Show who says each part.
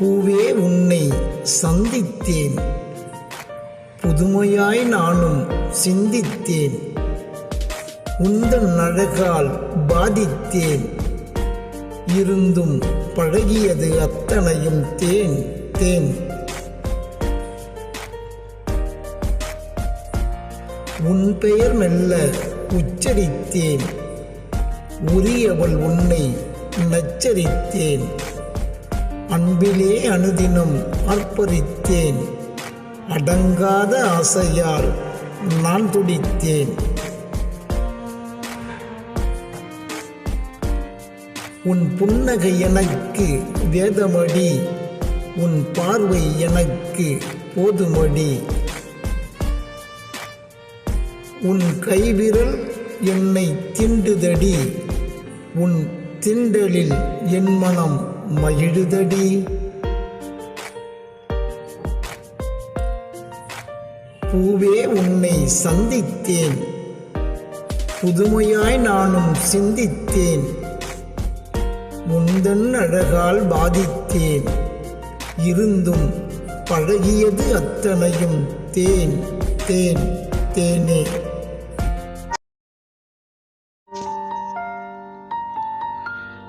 Speaker 1: பூவே உன்னை சந்தித்தேன். புதுமையாய் நானும் சிந்தித்தேன். உந்தன் அழகால் பாதித்தேன். இருந்தும் பழகியது அத்தனையும் தேன் தேன். உன் பெயர் மெல்ல உச்சரித்தேன். உரியவள் உன்னை நச்சரித்தேன். அன்பிலே அனுதினம் அர்ப்பரித்தேன். அடங்காத ஆசையால் நான் துடித்தேன். உன் புன்னகை எனக்கு வேதமடி உன் பார்வை எனக்கு போதுமடி. உன் கைவிரல் என்னை திண்டுதடி உன் திண்டலில் என் மனம் மகிழுதடி. பூவே உன்னை சந்தித்தேன். புதுமையாய் நானும் சிந்தித்தேன். முந்தன் அழகால் பாதித்தேன். இருந்தும் பழகியது அத்தனையும் தேன் தேன் தேனே.